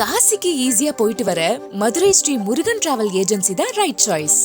காசிக்கு ஈஸியா போயிட்டு வர மதுரை ஸ்ரீ முருகன் டிராவல் ஏஜென்சி தான் ரைட் சாய்ஸ்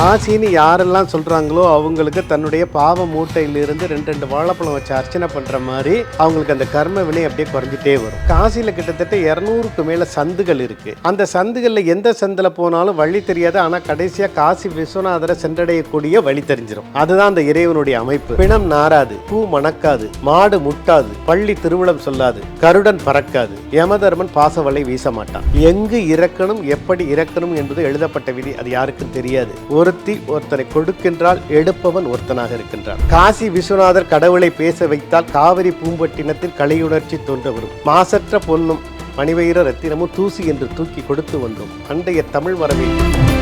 காசின்னு யாரெல்லாம் சொல்கிறாங்களோ அவங்களுக்கு தன்னுடைய பாவ மூட்டையிலிருந்து ரெண்டு ரெண்டு வாழைப்பழம் வச்சு அர்ச்சனை பண்ணுற மாதிரி அவங்களுக்கு அந்த கர்ம வினை அப்படியே குறைஞ்சிட்டே வரும். காசியில் கிட்டத்தட்ட இரநூறுக்கு மேலே சந்துகள் இருக்குது அந்த சந்துகளில் எந்த சந்தில் போனாலும் வழி தெரியாது. ஆனால் கடைசியாக காசி விஸ்வநாதரை சென்றடையக்கூடிய வழி தெரிஞ்சிடும் அதுதான் அந்த இறைவனுடைய அமைப்பு. பிணம் நாராது பூ மணக்காது மாடு முட்டாது பள்ளி திருவிழம் சொல்லாது கருடன் பறக்காது யமதர்மன் பாசவலை வீச மாட்டான். எங்கு இறக்கணும் எப்படி இறக்கணும் என்பது எழுதப்பட்ட விதி. அது யாருக்கும் தெரியாது. ஒரு ஒருத்தி ஒருத்தனை கொடுக்கின்றால் எடுப்பவன் ஒருத்தனாக இருக்கின்றான். காசி விஸ்வநாதர் கடவுளை பேச வைத்தால் காவிரி பூம்பட்டினத்தில் கலையுணர்ச்சி தோன்ற வரும் மாசற்ற பொன்னும் மணிவயிர ரத்தினமும் தூசி என்று தூக்கி கொடுத்து வந்தோம். பண்டைய தமிழ் வரவேற்பு.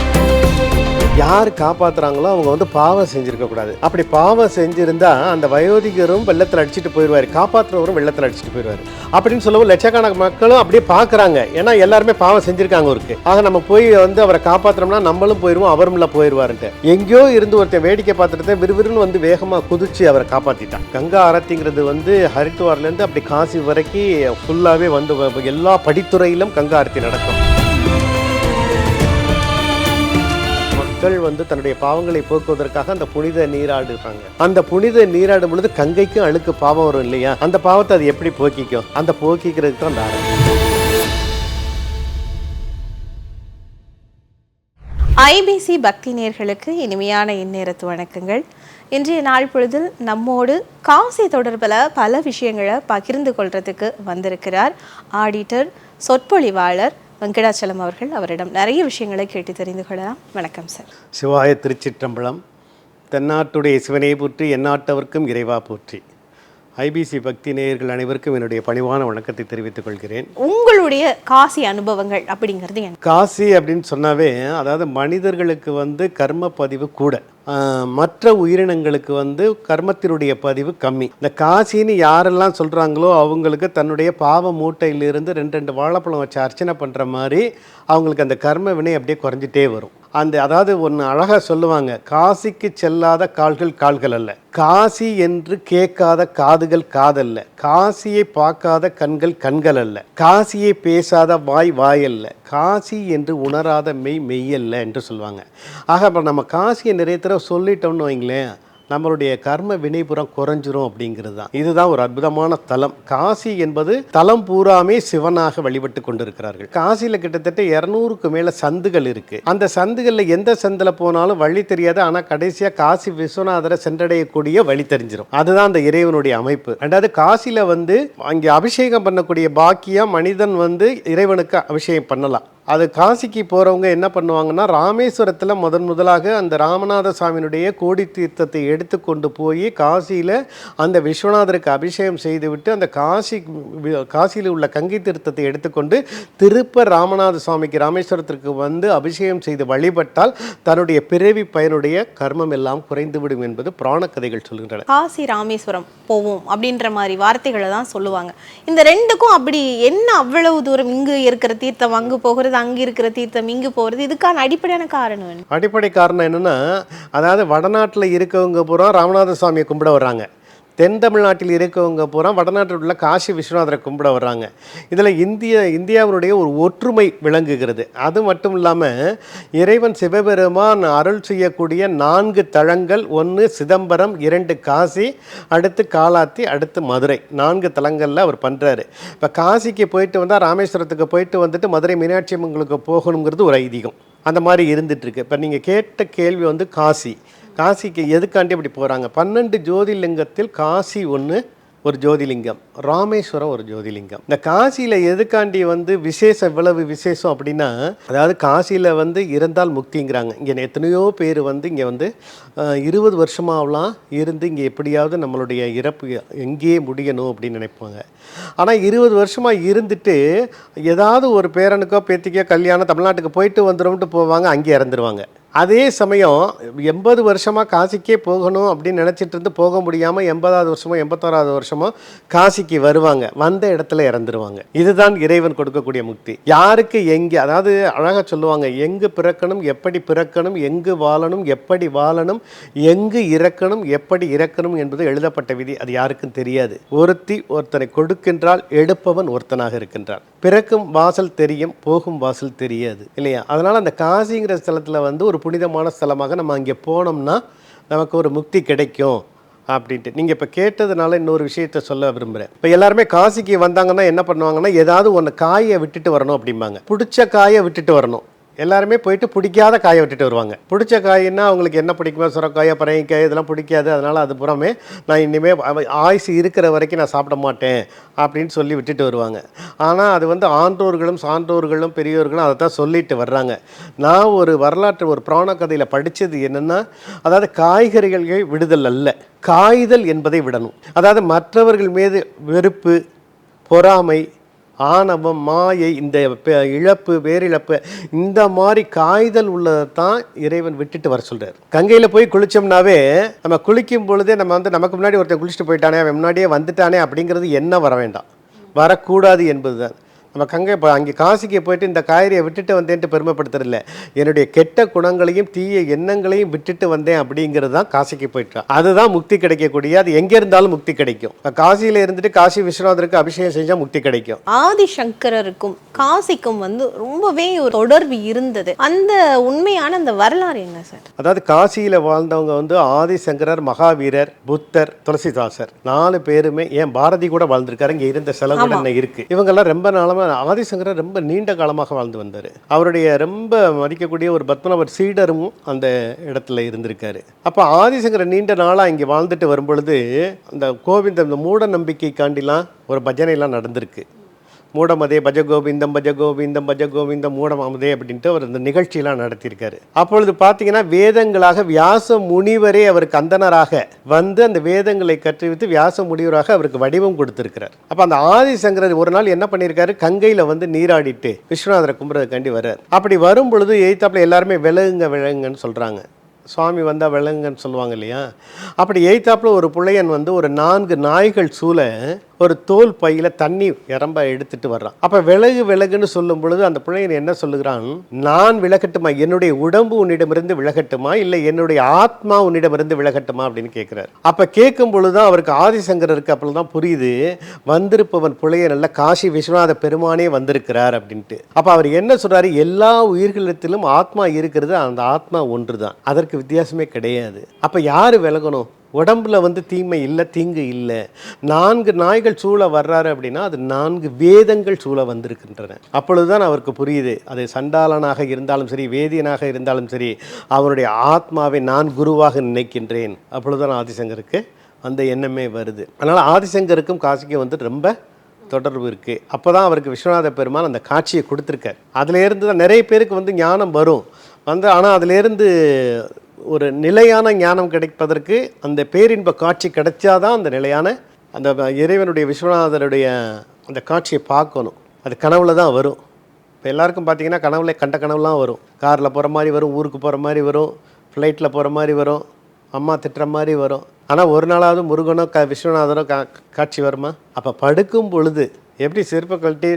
யார் காப்பாத்துறாங்களோ அவங்க வந்து பாவம் செஞ்சிருக்க கூடாது. அப்படி பாவம் செஞ்சிருந்தா அந்த வயோதிகரும் வெள்ளத்தில் அடிச்சுட்டு போயிடுவார் காப்பாற்றுறவரும் வெள்ளத்தில் அடிச்சுட்டு போயிடுவார் அப்படின்னு சொல்லவும் லட்சக்கணக்கான மக்களும் அப்படியே பார்க்குறாங்க ஏன்னா எல்லாருமே பாவம் செஞ்சிருக்காங்க அவருக்கு. ஆக நம்ம போய் வந்து அவரை காப்பாற்றுறோம்னா நம்மளும் போயிடுவோம் அவரும் இல்லை போயிடுவாருன்ட்டு எங்கேயோ இருந்து ஒருத்தன் வேடிக்கை பார்த்துட்டு தான் விறுவிறுன்னு வந்து வேகமாக குதிச்சு அவரை காப்பாற்றிட்டான் கங்கா ஆரத்திங்கிறது வந்து ஹரித்துவார்லேருந்து அப்படி காசி வரைக்கும் ஃபுல்லாகவே வந்து எல்லா படித்துறையிலும் கங்கா ஆரத்தி நடக்கும். மக்கள் வந்து தன்னுடைய பாவங்களை போக்குவதற்காக அந்த புனித நீராடுறாங்க அந்த புனித நீராடும் பொழுது கங்கைக்கும் அழுக்கு பாவம் வரும் இல்லையா? அந்த பாவத்தை அது எப்படி போக்கிக்கும்? அந்த போக்கிக்கிறதுக்கு தான் அந்த ஐபிசி பக்தி நேர்களுக்கு இனிமையான இந்நேரத்து வணக்கங்கள். இன்றைய நாள் பொழுதில் நம்மோடு காசி தொடர்பில் பல விஷயங்களை பகிர்ந்து கொள்றதுக்கு வந்திருக்கிறார் ஆடிட்டர் சொற்பொழிவாளர் வெங்கடாச்சலம் அவர்கள் அவரிடம் நிறைய விஷயங்களை கேட்டு தெரிந்து கொள்ளலாம். வணக்கம் சார். சிவாய திருச்சிற்றம்பலம். தென்னாட்டுடைய சிவனே போற்றி எந்நாட்டவர்க்கும் இறைவா போற்றி. ஐபிசி பக்தி நேயர்கள் அனைவருக்கும் என்னுடைய பணிவான வணக்கத்தை தெரிவித்துக் கொள்கிறேன். உங்களுடைய காசி அனுபவங்கள் அப்படிங்கிறது என்ன? காசி அப்படின்னு சொன்னாவே அதாவது மனிதர்களுக்கு வந்து கர்ம பதிவு கூட. மற்ற உயிரினங்களுக்கு வந்து கர்மத்தினுடைய பதிவு கம்மி. இந்த காசின்னு யாரெல்லாம் சொல்கிறாங்களோ அவங்களுக்கு தன்னுடைய பாவ மூட்டையிலிருந்து ரெண்டு ரெண்டு வாழைப்பழம் வச்சு அர்ச்சனை பண்ணுற மாதிரி அவங்களுக்கு அந்த கர்ம வினை அப்படியே குறைஞ்சிட்டே வரும். அந்த அதாவது ஒன்று அழகாக சொல்லுவாங்க காசிக்கு செல்லாத கால்கள் கால்கள் அல்ல. காசி என்று கேட்காத காதுகள் காதல்ல. காசியை பார்க்காத கண்கள் கண்கள் அல்ல. காசியை பேசாத வாய் வாயல்ல காசி என்று உணராத மெய் மெய்யல்ல என்று சொல்லுவாங்க. ஆக அப்போ நம்ம காசியை நிறைய தடவை சொல்லிட்டோம்னு வைங்களேன் நம்மளுடைய கர்ம வினைபுறம் குறைஞ்சிரும் அப்படிங்கிறது தான். இதுதான் ஒரு அற்புதமான தலம். காசி என்பது தலம் பூராமே சிவனாக வழிபட்டு கொண்டிருக்கிறார்கள். காசியில் கிட்டத்தட்ட இரநூறுக்கு மேலே சந்துகள் இருக்கு. அந்த சந்துகளில் எந்த சந்தில் போனாலும் வழி தெரியாது. ஆனால் கடைசியாக காசி விஸ்வநாதரை சென்றடையக்கூடிய வழி தெரிஞ்சிடும் அதுதான் அந்த இறைவனுடைய அமைப்பு. ரெண்டாவது காசியில் வந்து அங்கே அபிஷேகம் பண்ணக்கூடிய பாக்கியம் மனிதன் வந்து இறைவனுக்கு அபிஷேகம் பண்ணலாம். அது காசிக்கு போகிறவங்க என்ன பண்ணுவாங்கன்னா ராமேஸ்வரத்தில் முதன் முதலாக அந்த ராமநாத சுவாமியினுடைய கோடி தீர்த்தத்தை எடுத்து கொண்டு போய் காசியில் அந்த விஸ்வநாதருக்கு அபிஷேகம் செய்துவிட்டு அந்த காசி காசியில் உள்ள கங்கை தீர்த்தத்தை எடுத்துக்கொண்டு திருப்ப ராமநாத சுவாமிக்கு ராமேஸ்வரத்திற்கு வந்து அபிஷேகம் செய்து வழிபட்டால் தன்னுடைய பிறவி பயனுடைய கர்மம் எல்லாம் குறைந்துவிடும் என்பது புராண கதைகள் சொல்கின்றன. காசி ராமேஸ்வரம் போவோம் அப்படின்ற மாதிரி வார்த்தைகளை தான் சொல்லுவாங்க. இந்த ரெண்டுக்கும் அப்படி என்ன அவ்வளவு தூரம் இங்கு இருக்கிற தீர்த்தம் அங்கு போகிறது? அங்கே இருக்கிற தீர்த்தம் இங்கு போகிறது இதுக்கான அடிப்படையான காரணம் அடிப்படை காரணம் என்னென்னா அதாவது வடநாட்டில் இருக்கவங்க பூரா ராமநாத சுவாமியை கும்பிட வர்றாங்க. தென் தமிழ்நாட்டில் இருக்கவங்க பூரா வடநாட்டில் உள்ள காசி விஸ்வநாதரை கும்பிட வர்றாங்க. இதில் இந்திய இந்தியாவினுடைய ஒரு ஒற்றுமை விளங்குகிறது. அது மட்டும் இல்லாமல் இறைவன் சிவபெருமான் அருள் செய்யக்கூடிய நான்கு தலங்கள் ஒன்று சிதம்பரம் இரண்டு காசி அடுத்து காலாத்தி அடுத்து மதுரை. நான்கு தலங்களில் அவர் பண்ணுறாரு இப்போ காசிக்கு போயிட்டு வந்தால் ராமேஸ்வரத்துக்கு போயிட்டு வந்துட்டு மதுரை மீனாட்சி அம்மங்களுக்கு போகணுங்கிறது ஒரு ஐதீகம். அந்த மாதிரி இருந்துட்டு இப்போ நீங்கள் கேட்ட கேள்வி வந்து காசி. காசிக்கு எதுக்காண்டி அப்படி போகிறாங்க பன்னெண்டு ஜோதிலிங்கத்தில் காசி ஒன்று ஒரு ஜோதிலிங்கம். ராமேஸ்வரம் ஒரு ஜோதிலிங்கம். இந்த காசியில் எதுக்காண்டி வந்து விசேஷம் இவ்வளவு விசேஷம் அப்படின்னா அதாவது காசியில் வந்து இறந்தால் முக்திங்கிறாங்க. இங்கே எத்தனையோ பேர் வந்து இங்கே வந்து இருபது வருஷமாகலாம் இருந்து இங்கே எப்படியாவது நம்மளுடைய இறப்பு எங்கேயே முடியணும் அப்படின்னு நினைப்பாங்க. ஆனால் இருபது வருஷமாக இருந்துட்டு ஏதாவது ஒரு பேரனுக்கோ பேத்திக்கோ கல்யாணம் தமிழ்நாட்டுக்கு போயிட்டு வந்துடும்ட்டு போவாங்க அங்கே இறந்துருவாங்க. அதே சமயம் எண்பது வருஷமாக காசிக்கே போகணும் அப்படின்னு நினச்சிட்டு இருந்து போக முடியாமல் எண்பதாவது வருஷமோ எண்பத்தோராவது வருஷமோ காசிக்கு வருவாங்க. வந்த இடத்துல இறந்துருவாங்க. இதுதான் இறைவன் கொடுக்கக்கூடிய முக்தி. யாருக்கு எங்கே அதாவது அழகாக சொல்லுவாங்க எங்கு பிறக்கணும் எப்படி பிறக்கணும் எங்கு வாழணும் எப்படி வாழணும் எங்கு இறக்கணும் எப்படி இறக்கணும் என்பது எழுதப்பட்ட விதி. அது யாருக்கும் தெரியாது. ஒருத்தி ஒருத்தனை கொடுக்கின்றால் எடுப்பவன் ஒருத்தனாக இருக்கின்றான். பிறக்கும் வாசல் தெரியும் போகும் வாசல் தெரியாது இல்லையா? அதனால் அந்த காசிங்கிற ஸ்தலத்தில் வந்து ஒரு புனிதமான ஸ்தலமாக நம்ம அங்கே போனோம்னா நமக்கு ஒரு முக்தி கிடைக்கும் அப்படின்ட்டு. நீங்கள் இப்போ கேட்டதுனால இன்னொரு விஷயத்த சொல்ல விரும்புகிறேன் இப்போ எல்லாருமே காசிக்கு வந்தாங்கன்னா என்ன பண்ணுவாங்கன்னா ஏதாவது ஒன்று காயை விட்டுட்டு வரணும் அப்படிம்பாங்க. பிடிச்ச காயை விட்டுட்டு வரணும். எல்லாருமே போயிட்டு பிடிக்காத காயை விட்டுட்டு வருவாங்க. பிடிச்ச காயின்னா அவங்களுக்கு என்ன பிடிக்குமோ சுரக்காய் பரங்கிக்காய் இதெல்லாம் பிடிக்காது. அதனால் அது புறமே நான் இனிமேல் ஆயுசு இருக்கிற வரைக்கும் நான் சாப்பிட மாட்டேன் அப்படின்னு சொல்லி விட்டுட்டு வருவாங்க. ஆனால் அது வந்து ஆன்றோர்களும் சான்றோர்களும் பெரியோர்களும் அதை தான் சொல்லிட்டு வர்றாங்க. நான் ஒரு வரலாற்று ஒரு புராண கதையில் படித்தது என்னென்னா அதாவது காய்கறிகள் விடுதல் அல்ல காய்தல் என்பதை விடணும். அதாவது மற்றவர்கள் மீது வெறுப்பு பொறாமை ஆணவம் மாயை இந்த இழப்பு வேரிழப்பு இந்த மாதிரி காய்தல் உள்ளதை தான் இறைவன் விட்டுட்டு வர சொல்றார். கங்கையில் போய் குளிச்சோம்னாவே நம்ம குளிக்கும் பொழுதே நம்ம வந்து நமக்கு முன்னாடி ஒருத்தன் குளிச்சுட்டு போயிட்டானே அவன் முன்னாடியே வந்துட்டானே அப்படிங்கிறது என்ன வர வேண்டாம். வரக்கூடாது என்பதுதான். நம்ம கங்கை இப்போ அங்கே காசிக்கு போயிட்டு இந்த காய்கறியை விட்டுட்டு வந்தேன்ட்டு பெருமைப்படுத்துறதில்ல. என்னுடைய கெட்ட குணங்களையும் தீய எண்ணங்களையும் விட்டுட்டு வந்தேன் அப்படிங்கிறது தான் காசிக்கு போயிட்டான் அதுதான் முக்தி கிடைக்கக்கூடிய அது எங்கே இருந்தாலும் முக்தி கிடைக்கும். காசியில் இருந்துட்டு காசி விஸ்வநாதருக்கு அபிஷேகம் செஞ்சால் முக்தி கிடைக்கும். ஆதிசங்கரருக்கும் காசிக்கும் வந்து ரொம்பவே ஒரு தொடர்பு இருந்தது. அந்த உண்மையான அந்த வரலாறு என்ன சார்? அதாவது காசியில் வாழ்ந்தவங்க வந்து ஆதிசங்கரர் மகாவீரர் புத்தர் துளசிதாசர். நாலு பேருமே ஏன் பாரதி கூட வாழ்ந்திருக்காரு இங்கே இருந்த செலவு என்ன இருக்கு? இவங்கெல்லாம் ரொம்ப நாளமாக ஆதிசங்கரர் ரொம்ப நீண்ட காலமாக வாழ்ந்து வந்தார். அவருடைய ரொம்ப மதிக்கக்கூடிய ஒரு பத்மநாபர் சீடரும் அந்த இடத்துல இருந்திருக்காரு. அப்போ ஆதிசங்கரர் நீண்ட நாளாக இங்கே வாழ்ந்துட்டு வரும்பொழுது அந்த கோவிந்த இந்த மூட நம்பிக்கைக்காண்டிலாம் ஒரு பஜனைலாம் நடந்திருக்கு. மூடமதே பஜ கோவிந்தம் பஜ கோவிந்தம் பஜ கோவிந்தம் மூடமதே அப்படின்ட்டு அவர் இந்த நிகழ்ச்சியெல்லாம் நடத்தியிருக்காரு. அப்பொழுது பார்த்தீங்கன்னா வேதங்களாக வியாச முனிவரே அவர் கந்தனராக வந்து அந்த வேதங்களை கற்றுவித்து வியாச முனிவராக அவருக்கு வடிவம் கொடுத்திருக்கிறார். அப்போ அந்த ஆதிசங்கரர் ஒரு நாள் என்ன பண்ணியிருக்காரு? கங்கையில் வந்து நீராடிட்டு விஸ்வநாதரை கும்பிட்றதுக்காண்டி வர்றார். அப்படி வரும் பொழுது எய்த்தாப்பில் எல்லாருமே விலகுங்க விலகுங்கன்னு சொல்கிறாங்க சுவாமி வந்தால் விலங்குன்னு சொல்லுவாங்க இல்லையா? அப்படி எய்த்தாப்பில் ஒரு புள்ளையன் வந்து ஒரு நான்கு நாய்கள் சூழ ஒரு தோல் பையில் தண்ணி இறம்ப எடுத்துட்டு வர்றான். அப்போ விலகு விலகுன்னு சொல்லும் பொழுது அந்த பிள்ளைங்க என்ன சொல்லுகிறான்? நான் விலகட்டுமா? என்னுடைய உடம்பு உன்னிடமிருந்து விலகட்டுமா? இல்லை என்னுடைய ஆத்மா உன்னிடமிருந்து விலகட்டுமா? அப்படின்னு கேட்குறாரு அப்போ கேட்கும் பொழுதுதான் அவருக்கு ஆதிசங்கரருக்கு அப்பதான் தான் புரியுது வந்திருப்பவன் பிள்ளைய நல்ல காசி விஸ்வநாத பெருமானே வந்திருக்கிறார் அப்படின்ட்டு. அப்போ அவர் என்ன சொல்கிறாரு எல்லா உயிர்களிடத்திலும் ஆத்மா இருக்கிறது அந்த ஆத்மா ஒன்று தான் அதற்கு வித்தியாசமே கிடையாது. அப்போ யார் விலகணும்? உடம்புல வந்து தீமை இல்லை தீங்கு இல்லை. நான்கு நாய்கள் சூழ வர்றாரு அப்படின்னா அது நான்கு வேதங்கள் சூழ வந்திருக்கின்றன. அப்பொழுதுதான் அவருக்கு புரியுது அது சண்டாளனாக இருந்தாலும் சரி வேதியனாக இருந்தாலும் சரி அவருடைய ஆத்மாவை நான் குருவாக நினைக்கின்றேன். அப்பொழுதுதான் ஆதிசங்கருக்கு அந்த எண்ணமே வருது. அதனால் ஆதிசங்கருக்கும் காசிக்கும் வந்து ரொம்ப தொடர்பு இருக்குது அப்போ தான் அவருக்கு விஸ்வநாத பெருமான் அந்த காட்சியை கொடுத்துருக்கார். அதுலேருந்து தான் நிறைய பேருக்கு வந்து ஞானம் வரும். வந்து ஆனால் அதுலேருந்து ஒரு நிலையான ஞானம் கிடைப்பதற்கு அந்த பேரின்ப காட்சி கிடைச்சாதான் அந்த நிலையான அந்த இறைவனுடைய விஸ்வநாதனுடைய அந்த காட்சியை பார்க்கணும். அது கனவுல தான் வரும். இப்போ எல்லாருக்கும் பார்த்தீங்கன்னா கனவுல கண்ட கனவுலாம் வரும். காரில் போகிற மாதிரி வரும் ஊருக்கு போகிற மாதிரி வரும் ஃப்ளைட்டில் போகிற மாதிரி வரும் அம்மா திட்டுற மாதிரி வரும். ஆனால் ஒரு நாளாவது முருகனோ க விஸ்வநாதனோ கா காட்சி வருமா? அப்போ படுக்கும் பொழுது எப்படி செருப்பை கழட்டி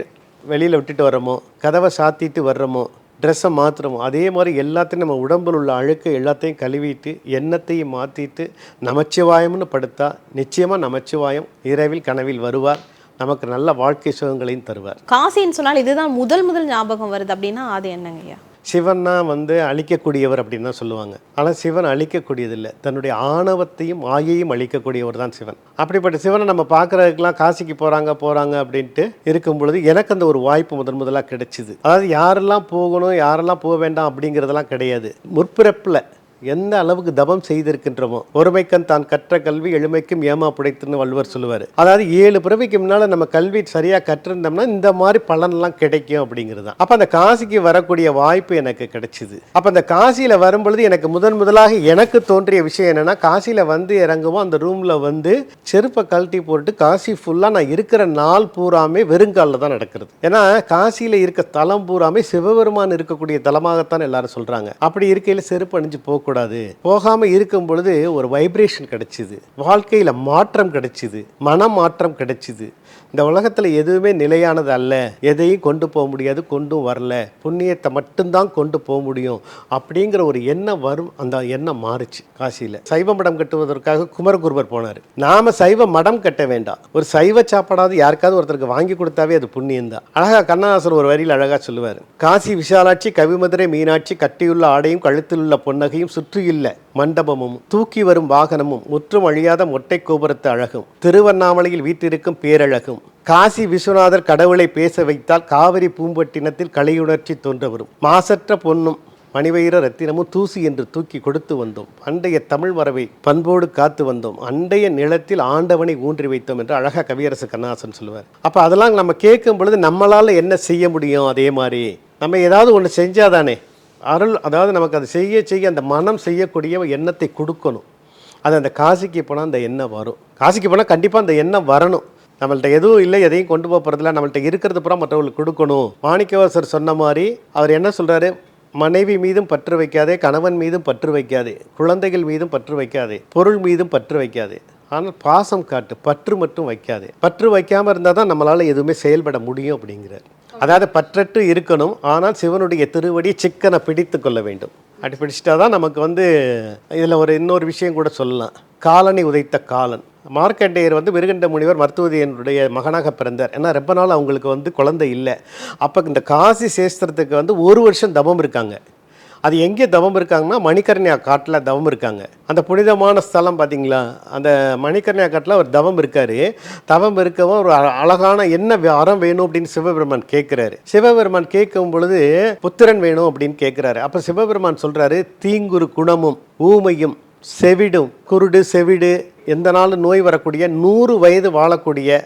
வெளியில் விட்டுட்டு வர்றோமோ கதவை சாத்திட்டு வர்றோமோ ட்ரெஸ்ஸை மாற்றுறோமோ அதே மாதிரி எல்லாத்தையும் நம்ம உடம்பில் உள்ள அழுக்கு எல்லாத்தையும் கழுவிட்டு எண்ணத்தையும் மாற்றிட்டு நமச்சிவாயம்னு படுத்தா நிச்சயமாக நமச்சிவாயம் இரவில் கனவில் வருவார். நமக்கு நல்ல வாழ்க்கை சுகங்களையும் தருவார். காசின்னு சொன்னால் இதுதான் முதல் முதல் ஞாபகம் வருது அப்படின்னா அது என்னங்கய்யா? சிவன்னா வந்து அழிக்கக்கூடியவர் அப்படின்னு தான் சொல்லுவாங்க. ஆனால் சிவன் அழிக்கக்கூடியதில்லை. தன்னுடைய ஆணவத்தையும் மாயையும் அழிக்கக்கூடியவர் தான் சிவன். அப்படிப்பட்ட சிவனை நம்ம பார்க்குறதுக்கெல்லாம் காசிக்கு போகிறாங்க போகிறாங்க அப்படின்ட்டு இருக்கும் பொழுது எனக்கு அந்த ஒரு வாய்ப்பு முதன் முதலாக கிடைச்சிது. அதாவது யாரெல்லாம் போகணும் யாரெல்லாம் போக வேண்டாம் அப்படிங்கிறதெல்லாம் கிடையாது. முற்பிறப்பில் எந்த அளவுக்கு தபம் செய்திருக்கின்றோமோ ஒருமைக்கன் தான் கற்ற கல்வி எளிமைக்கும் ஏமா புடைத்துன்னு வள்ளுவர் சொல்லுவார். அதாவது ஏழு பிறவிக்கு முன்னால் நம்ம கல்வி சரியாக கற்றிருந்தோம்னா இந்த மாதிரி பலன்லாம் கிடைக்கும் அப்படிங்கிறது தான் அப்போ அந்த காசிக்கு வரக்கூடிய வாய்ப்பு எனக்கு கிடைச்சிது. அப்போ அந்த காசியில் வரும்பொழுது எனக்கு முதன் முதலாக எனக்கு தோன்றிய விஷயம் என்னென்னா காசியில் வந்து இறங்குவோம் அந்த ரூமில் வந்து செருப்பை கழட்டி போட்டு காசி ஃபுல்லாக நான் இருக்கிற நாள் பூராமே வெறுங்காலில் தான் நடக்கிறது. ஏன்னா காசியில் இருக்க தலம் பூராமே சிவபெருமான் இருக்கக்கூடிய தலமாகத்தான் எல்லாரும் சொல்கிறாங்க அப்படி இருக்கையில் செருப்பு அணிஞ்சு போகக்கூடாது. போகாமல் இருக்கும் பொழுது ஒரு வைப்ரேஷன் கிடைச்சிது. வாழ்க்கையில் மாற்றம் கிடைச்சிது. மன மாற்றம் கிடைச்சிது. இந்த உலகத்தில் எதுவுமே நிலையானது அல்ல எதையும் கொண்டு போக முடியாது கொண்டும் வரல. புண்ணியத்தை மட்டும்தான் கொண்டு போக முடியும். அப்படிங்கிற ஒரு எண்ணம் வரும் அந்த எண்ணம் மாறுச்சு காசியில். சைவ மடம் கட்டுவதற்காக குமரகுருபர் போனார். நாம சைவ மடம் கட்ட வேண்டாம். ஒரு சைவ சாப்பாடாவது யாருக்காவது ஒருத்தருக்கு வாங்கி கொடுத்தாவே அது புண்ணியம் தான் அழகா கண்ணாசர் ஒரு வரியில் அழகா சொல்லுவார். காசி விசாலாட்சி கவிமதுரை மீனாட்சி கட்டியுள்ள ஆடையும் கழுத்தில் உள்ள பொன்னகையும் சுற்றியுள்ள மண்டபமும். தூக்கி வரும் வாகனமும் முற்றும் அழியாத மொட்டை கோபுரத்து அழகும். திருவண்ணாமலையில் வீட்டிருக்கும் பேரழகும். காசி விஸ்வநாதர் கடவுளை பேச வைத்தால் காவிரி பூம்பட்டினத்தில் கலையுணர்ச்சி தோன்ற வரும் மாசற்ற பொன்னும் மணிவயிர ரத்தினமும் தூசி என்று தூக்கி கொடுத்து வந்தோம். அண்டைய தமிழ் மரபை பண்போடு காத்து வந்தோம். அண்டைய நிலத்தில் ஆண்டவனை ஊன்றி வைத்தோம் என்று அழகா கவியரசு கண்ணாசன் சொல்லுவார். அப்போ அதெல்லாம் நம்ம கேட்கும் பொழுது நம்மளால் என்ன செய்ய முடியும் அதே மாதிரி? நம்ம ஏதாவது ஒன்று செஞ்சாதானே அருள் அதாவது நமக்கு அதை செய்ய செய்ய அந்த மனம் செய்யக்கூடிய எண்ணத்தை கொடுக்கணும். அது அந்த காசிக்கு போனால் அந்த எண்ணம் வரும். காசிக்கு போனால் கண்டிப்பாக அந்த எண்ணம் வரணும். நம்மள்ட்ட எதுவும் இல்லை எதையும் கொண்டு போக போகிறதில்ல நம்மள்ட்ட இருக்கிறது பூரா மற்றவங்களுக்கு கொடுக்கணும். மாணிக்கவாசர் சொன்ன மாதிரி அவர் என்ன சொல்கிறாரு மனைவி மீதும் பற்று வைக்காதே கணவன் மீதும் பற்று வைக்காதே குழந்தைகள் மீதும் பற்று வைக்காதே பொருள் மீதும் பற்று வைக்காதே. ஆனால் பாசம் காட்டு பற்று மட்டும் வைக்காது. பற்று வைக்காமல் இருந்தால் தான் நம்மளால் எதுவுமே செயல்பட முடியும் அப்படிங்கிறார். அதாவது பற்றற்று இருக்கணும் ஆனால் சிவனுடைய திருவடி சிக்கனை பிடித்து கொள்ள வேண்டும். அப்படி பிடிச்சிட்டா தான் நமக்கு வந்து இதில் ஒரு இன்னொரு விஷயம் கூட சொல்லலாம். காலனை உதைத்த காலன். மார்க்கண்டேயர் வந்து மிருகண்ட முனிவர் மருத்துவதியனுடைய மகனாக பிறந்தார். ஏன்னா ரொம்ப நாள் அவங்களுக்கு வந்து குழந்தை இல்லை. அப்போ இந்த காசி சேஸ்திரத்துக்கு வந்து ஒரு வருஷம் தவம் இருக்காங்க. அது எங்கே தவம் இருக்காங்கன்னா மணிக்கர்ணியா காட்டில் தவம் இருக்காங்க. அந்த புனிதமான ஸ்தலம் பார்த்தீங்களா அந்த மணிக்கர்ணியா காட்டில் ஒரு தவம் இருக்காரு. தவம் இருக்கவும் ஒரு அ- அழகான என்ன அறம் வேணும் அப்படின்னு சிவபெருமான் கேட்குறாரு சிவபெருமான் கேட்கும் பொழுது புத்திரன் வேணும் அப்படின்னு கேட்குறாரு அப்போ சிவபெருமான் சொல்கிறாரு தீங்குரு குணமும் ஊமையும் செவிடும் குருடு செவிடு எந்த நாளும் நோய் வரக்கூடிய நூறு வயது வாழக்கூடிய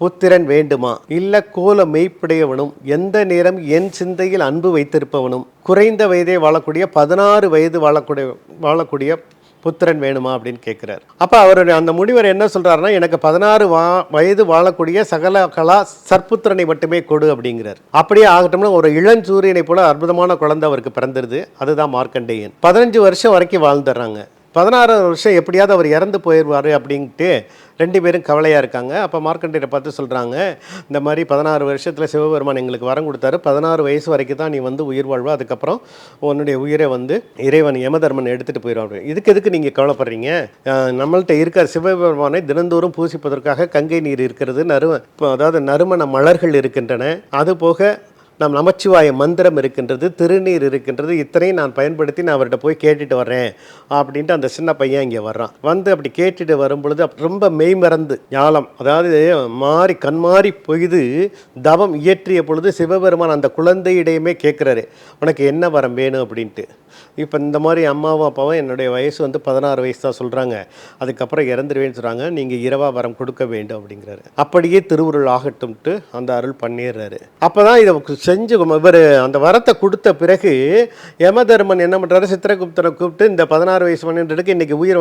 புத்திரன் வேண்டுமா? இல்ல கோல மெய்ப்புடையவனும் எந்த நேரம் என் சிந்தையில் அன்பு வைத்திருப்பவனும் குறைந்த வயதே வாழக்கூடிய பதினாறு வயது வாழக்கூடிய வாழக்கூடிய புத்திரன் வேணுமா அப்படின்னு கேட்குறாரு. அப்போ அவருடைய அந்த முனிவர் என்ன சொல்கிறாருன்னா எனக்கு பதினாறு வா வயது வாழக்கூடிய சகல கலா சற்புத்திரனை மட்டுமே கொடு அப்படிங்கிறார். அப்படியே ஆகட்டும்னா ஒரு இளஞ்சூரியனை போல அற்புதமான குழந்தை அவருக்கு பிறந்துருது. அதுதான் மார்க்கண்டேயன். பதினஞ்சு வருஷம் வரைக்கும் வாழ்ந்துடுறாங்க. பதினாறு வருஷம் எப்படியாவது அவர் இறந்து போயிடுவார் அப்படின்ட்டு ரெண்டு பேரும் கவலையாக இருக்காங்க. அப்போ மார்க்கண்டேயரை பார்த்து சொல்கிறாங்க இந்த மாதிரி பதினாறு வருஷத்தில் சிவபெருமான் எங்களுக்கு வரம் கொடுத்தாரு. பதினாறு வயசு வரைக்கும் தான் நீ வந்து உயிர் வாழ்வா. அதுக்கப்புறம் உன்னுடைய உயிரை வந்து இறைவன் யமதர்மன் எடுத்துகிட்டு போயிடுவாங்க இதுக்கு எதுக்கு நீங்கள் கவலைப்படுறீங்க? நம்மள்கிட்ட நம்மள்ட்ட இருக்கிற சிவபெருமானை தினந்தோறும் பூசிப்பதற்காக கங்கை நீர் இருக்கிறது நறு இப்போ அதாவது நறுமண மலர்கள் இருக்கின்றன. அது போக நம் நமச்சிவாய மந்திரம் இருக்கின்றது திருநீர் இருக்கின்றது இத்தனையும் நான் பயன்படுத்தி நான் அவர்கிட்ட போய் கேட்டுட்டு வர்றேன் அப்படின்ட்டு அந்த சின்ன பையன் இங்கே வர்றான். வந்து அப்படி கேட்டுட்டு வரும்பொழுது ரொம்ப மெய்மறந்து ஞாலம் அதாவது மாறி கண்மாறி பொய்து தவம் இயற்றிய பொழுது சிவபெருமான் அந்த குழந்தையிடையுமே கேட்குறாரு உனக்கு என்ன வரம் வேணும்? அப்படின்ட்டு. இப்போ இந்த மாதிரி அம்மாவும் அப்பாவும் என்னுடைய வயசு வந்து பதினாறு வயசு தான் சொல்கிறாங்க அதுக்கப்புறம் இறந்துருவேன்னு சொல்கிறாங்க நீங்கள் இரவா வரம் கொடுக்க வேண்டும் அப்படிங்கிறாரு. அப்படியே திருவுருள் ஆகட்டும்ட்டு அந்த அருள் பண்ணிடுறாரு. அப்போ தான் இதை செஞ்சு இவர் அந்த வரத்தை கொடுத்த பிறகு யமதர்மன் என்ன பண்ணுறாரு சித்திரகுப்தனை கூப்பிட்டு இந்த பதினாறு வயசு மணின்றதுக்கு இன்றைக்கி உயிர்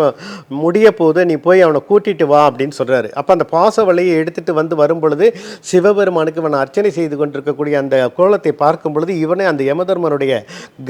முடிய போகுது நீ போய் அவனை கூட்டிட்டு வா அப்படின்னு சொல்கிறாரு அப்போ அந்த பாச வலையை எடுத்துகிட்டு வந்து வரும் பொழுது சிவபெருமானுக்கு இவன் அர்ச்சனை செய்து கொண்டிருக்கக்கூடிய அந்த கோலத்தை பார்க்கும் பொழுது இவனை அந்த யமதர்மனுடைய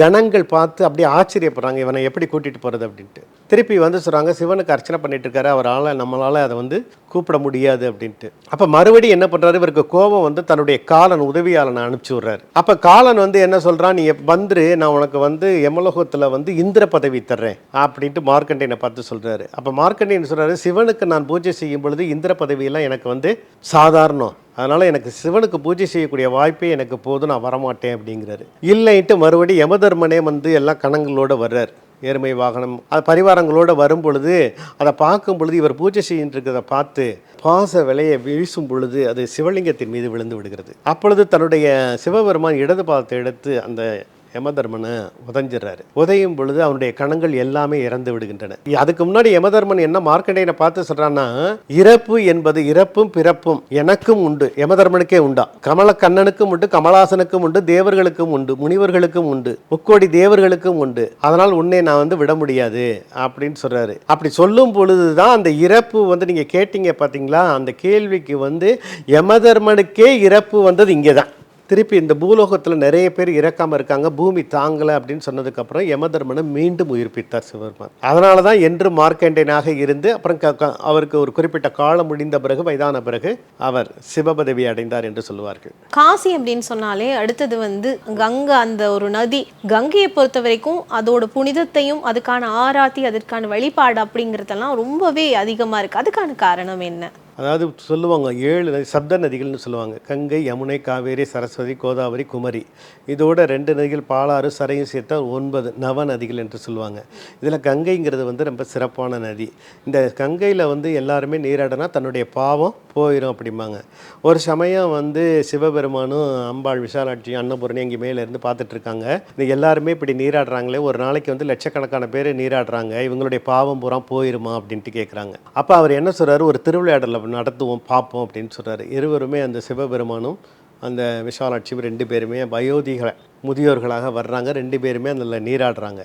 கணங்கள் பார்த்து அப்படியே ஆச்சரியப்படுறாங்க இவனை எப்படி கூட்டிகிட்டு போகிறது அப்படின்ட்டு. திருப்பி வந்து சொல்கிறாங்க சிவனுக்கு அர்ச்சனை பண்ணிட்டு இருக்காரு அவரால் நம்மளால் அதை வந்து கூப்பிட முடியாது அப்படின்ட்டு. அப்போ மறுபடியும் என்ன பண்ணுறாரு இவருக்கு கோபம் வந்து தன்னுடைய காலன் உதவியாளனை அனுப்பிச்சி விட்றாரு. அப்போ காலன் வந்து என்ன சொல்கிறான் நீ எப்ப வந்துரு நான் உனக்கு வந்து எமலோகத்தில் வந்து இந்திர பதவி தர்றேன் அப்படின்ட்டு மார்க்கண்டேயனை பார்த்து சொல்கிறாரு அப்போ மார்க்கண்டேயன் சொல்கிறாரு சிவனுக்கு நான் பூஜை செய்யும் பொழுது இந்திர பதவியெல்லாம் எனக்கு வந்து சாதாரணம். அதனால் எனக்கு சிவனுக்கு பூஜை செய்யக்கூடிய வாய்ப்பே எனக்கு போதும் நான் வரமாட்டேன் அப்படிங்கிறாரு. இல்லைன்ட்டு மறுபடியும் யமதர்மனே வந்து எல்லாம் கணங்களோடு வர்றார். எருமை வாகனம் அது பரிவாரங்களோட வரும் பொழுது அதை பார்க்கும் பொழுது இவர் பூஜை செய்யின்றிருக்கிறத பார்த்து பாச விலையை வீசும் பொழுது அது சிவலிங்கத்தின் மீது விழுந்து விடுகிறது. அப்பொழுது தன்னுடைய சிவபெருமான் இடது பாதத்தை எடுத்து அந்த யமதர்மனை உதஞ்சிடுறாரு உதையும் பொழுது அவனுடைய கணங்கள் எல்லாமே இறந்து விடுகின்றன. அதுக்கு முன்னாடி யமதர்மன் என்ன மார்க்கண்டையனை பார்த்து சொல்றான்னா இறப்பு என்பது இறப்பும் பிறப்பும் எனக்கும் உண்டு. யமதர்மனுக்கே உண்டா? கமல கண்ணனுக்கும் உண்டு கமலாசனுக்கும் உண்டு தேவர்களுக்கும் உண்டு முனிவர்களுக்கும் உண்டு முக்கோடி தேவர்களுக்கும் உண்டு. அதனால் உன்னை நான் வந்து விட முடியாது அப்படின்னு சொல்றாரு. அப்படி சொல்லும் பொழுதுதான் அந்த இறப்பு வந்து நீங்க கேட்டீங்க பார்த்தீங்களா அந்த கேள்விக்கு வந்து யமதர்மனுக்கே இறப்பு வந்தது இங்கே தான் திருப்பி இந்த பூலோகத்தில் நிறைய பேர் இறக்காமல் இருக்காங்க. பூமி தாங்கலை அப்படின்னு சொன்னதுக்கப்புறம் யமதர்மனை மீண்டும் உயிர்ப்பித்தார் சிவபெருமான். அதனால தான் என்று மார்க்கண்டேனாக இருந்து அப்புறம் க- க- அவருக்கு ஒரு குறிப்பிட்ட காலம் முடிந்த பிறகு வயதான பிறகு அவர் சிவபதவி அடைந்தார் என்று சொல்லுவார்கள். காசி அப்படின்னு சொன்னாலே அடுத்தது வந்து கங்கை அந்த ஒரு நதி. கங்கையை பொறுத்த வரைக்கும் அதோட புனிதத்தையும் அதுக்கான ஆராத்தி அதற்கான வழிபாடு அப்படிங்கிறதெல்லாம் ரொம்பவே அதிகமாக இருக்குது அதுக்கான காரணம் என்ன? அதாவது சொல்லுவாங்க ஏழு நதி சப்த நதிகள்னு சொல்லுவாங்க. கங்கை யமுனை காவேரி சரஸ்வதி கோதாவரி குமரி. இதோட ரெண்டு நதிகள் பாலாறு சரையும் சேர்த்தா ஒன்பது நவ நதிகள் என்று சொல்லுவாங்க. இதில் கங்கைங்கிறது வந்து ரொம்ப சிறப்பான நதி. இந்த கங்கையில் வந்து எல்லாருமே நீராடினா தன்னுடைய பாவம் போயிடும் அப்படிம்பாங்க. ஒரு சமயம் வந்து சிவபெருமானும் அம்பாள் விசாலாட்சியும் அன்னபூரணி இங்கே மேலே இருந்து பார்த்துட்டு இந்த எல்லாருமே இப்படி நீராடுறாங்களே ஒரு நாளைக்கு வந்து லட்சக்கணக்கான பேர் நீராடுறாங்க. இவங்களுடைய பாவம் பூரா போயிருமா அப்படின்ட்டு கேட்குறாங்க அப்போ அவர் என்ன சொல்கிறார் ஒரு திருவிளையாடலை நடத்துவோம் பார்ப்போம் அப்படின்னு சொல்கிறார் இருவருமே அந்த சிவபெருமானும் அந்த விஷாலாட்சியும் ரெண்டு பேருமே வயோதிகளை முதியோர்களாக வர்றாங்க. ரெண்டு பேருமே அதில் நீராடுறாங்க.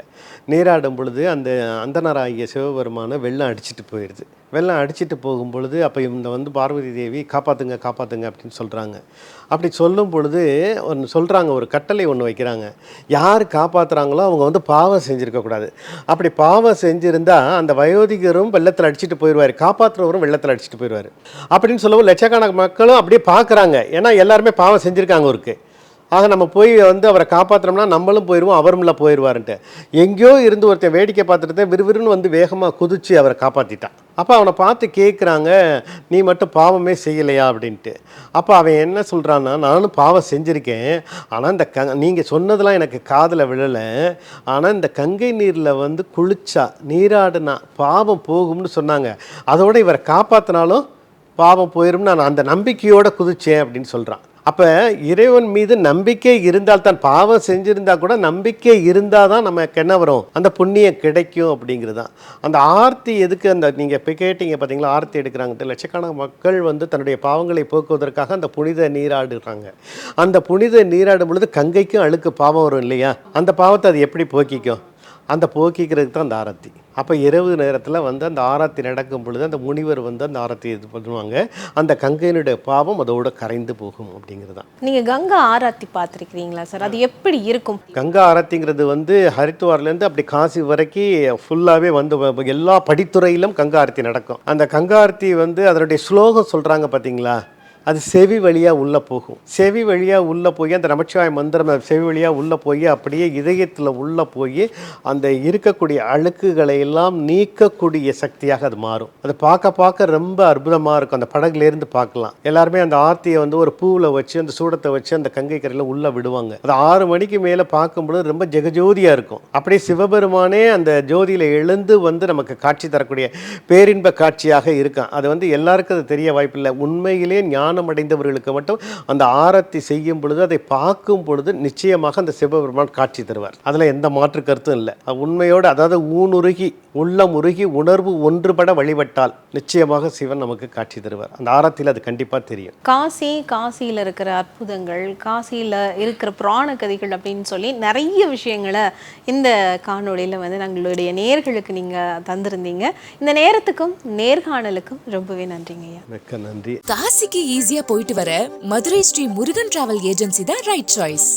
நீராடும் பொழுது அந்த அந்தனராகிய சிவபெருமானை வெள்ளம் அடிச்சிட்டு போயிடுது வெள்ளம் அடிச்சிட்டு போகும் பொழுது அப்போ இந்த வந்து பார்வதி தேவி காப்பாற்றுங்க காப்பாற்றுங்க அப்படின்னு சொல்கிறாங்க அப்படி சொல்லும் பொழுது ஒன்று சொல்கிறாங்க ஒரு கட்டளை ஒன்று வைக்கிறாங்க. யார் காப்பாற்றுறாங்களோ அவங்க வந்து பாவம் செஞ்சுருக்கக்கூடாது அப்படி பாவம் செஞ்சுருந்தா அந்த வயோதிகரும் வெள்ளத்தில் அடிச்சுட்டு போயிடுவார் காப்பாற்றுறவரும் வெள்ளத்தில் அடிச்சுட்டு போயிடுவார் அப்படின்னு சொல்லவும் லட்சக்கணக்கான மக்களும் அப்படியே பார்க்குறாங்க ஏன்னா எல்லாருமே பாவம் செஞ்சுருக்காங்க ஒருக்கு ஆக நம்ம போய் வந்து அவரை காப்பாற்றுறோம்னா நம்மளும் போயிடுவோம் அவரும்ல போயிடுவாருன்ட்டு எங்கேயோ இருந்து ஒருத்தன் வேடிக்கை பார்த்துட்டு தான் விறுவிறுன்னு வந்து வேகமாக குதிச்சு அவரை காப்பாற்றிட்டான் அப்போ அவனை பார்த்து கேட்குறாங்க நீ மட்டும் பாவமே செய்யலையா? அப்படின்ட்டு. அப்போ அவன் என்ன சொல்கிறான்னா நானும் பாவம் செஞ்சுருக்கேன். ஆனால் இந்த க நீங்கள் சொன்னதெல்லாம் எனக்கு காதில் விழலை. ஆனால் இந்த கங்கை நீரில் வந்து குளிச்சா நீராடுனா பாவம் போகும்னு சொன்னாங்க. அதோடு இவரை காப்பாற்றினாலும் பாவம் போயிடும்னு நான் அந்த நம்பிக்கையோடு குதிச்சேன் அப்படின்னு சொல்கிறான் அப்போ இறைவன் மீது நம்பிக்கை இருந்தால் தான் பாவம் செஞ்சுருந்தா கூட நம்பிக்கை இருந்தால் தான் நமக்கு என்ன வரும்? அந்த புண்ணியம் கிடைக்கும் அப்படிங்கிறது தான் அந்த ஆர்த்தி எதுக்கு அந்த நீங்கள் இப்போ கேட்டீங்க பார்த்தீங்களா ஆர்த்தி எடுக்கிறாங்க லட்சக்கணக்கான மக்கள் வந்து தன்னுடைய பாவங்களை போக்குவதற்காக அந்த புனித நீராடுறாங்க. அந்த புனித நீராடும் பொழுது கங்கைக்கும் அழுக்கு பாவம் வரும் இல்லையா? அந்த பாவத்தை அது எப்படி போக்கிக்கும்? அந்த போக்கிக்கிறதுக்கு தான் அந்த ஆரத்தி. அப்போ இரவு நேரத்தில் வந்து அந்த ஆராத்தி நடக்கும் பொழுது அந்த முனிவர் வந்து அந்த ஆரத்தி இது பண்ணுவாங்க. அந்த கங்கையினுடைய பாவம் அதோட கரைந்து போகும் அப்படிங்கிறது தான் நீங்க கங்கா ஆராத்தி பார்த்திருக்கிறீங்களா சார்? அது எப்படி இருக்கும்? கங்கா ஆரத்திங்கிறது வந்து ஹரித்துவார்லேருந்து அப்படி காசி வரைக்கும் ஃபுல்லாகவே வந்து எல்லா படித்துறையிலும் கங்கா ஆரத்தி நடக்கும். அந்த கங்கா ஆரத்தி வந்து அதனுடைய ஸ்லோகம் சொல்கிறாங்க பார்த்தீங்களா அது செவி வழியாக உள்ளே போகும். செவி வழியாக உள்ளே போய் அந்த நமச்சிவாய மந்திரம் செவி வழியாக உள்ளே போய் அப்படியே இதயத்தில் உள்ளே போய் அந்த இருக்கக்கூடிய அழுக்குகளை எல்லாம் நீக்கக்கூடிய சக்தியாக அது மாறும். அதை பார்க்க பார்க்க ரொம்ப அற்புதமாக இருக்கும். அந்த படகுலேருந்து பார்க்கலாம். எல்லாருமே அந்த ஆர்த்தியை வந்து ஒரு பூவில் வச்சு அந்த சூடத்தை வச்சு அந்த கங்கை கரையில் உள்ளே விடுவாங்க. அது ஆறு மணிக்கு மேலே பார்க்கும்பொழுது ரொம்ப ஜெகஜோதியாக இருக்கும். அப்படியே சிவபெருமானே அந்த ஜோதியில் எழுந்து வந்து நமக்கு காட்சி தரக்கூடிய பேரின்ப காட்சியாக இருக்கும் அது வந்து எல்லாருக்கும் அது தெரிய வாய்ப்பில்லை. உண்மையிலே ஞானம் அடைந்தவர்களுக்கு மட்டும் அந்த ஆரத்தி செய்யும் பொழுது அதை பார்க்கும் பொழுது நிச்சயமாக அந்த சிவபெருமான் காட்சி தருவார். அதில் எந்த மாற்று கருத்தும் இல்லை. உண்மையோடு அதாவது ஊனுருகி உள்ளம் உருகி உணர்வு ஒன்றுபட வழிபட்டால் நிச்சயமாக சிவன் நமக்கு காட்சி தருவார். அந்த ஆரத்தியில் அது கண்டிப்பாக தெரியும். காசி காசியில் இருக்கிற அற்புதங்கள் காசியில் இருக்கிற புராண கதைகள் அப்படின்னு சொல்லி நிறைய விஷயங்களை இந்த காணொளியில் வந்து நம்மளுடைய நேர்களுக்கு நீங்கள் தந்திருந்தீங்க. இந்த நேரத்துக்கும் நேர்காணலுக்கும் ரொம்பவே நன்றிங்க ஐயா. மிக்க நன்றி. காசிக்கு ஈஸியா போயிட்டு வர மதுரை ஸ்ரீ முருகன் டிராவல் ஏஜென்சி தான் ரைட் சாய்ஸ்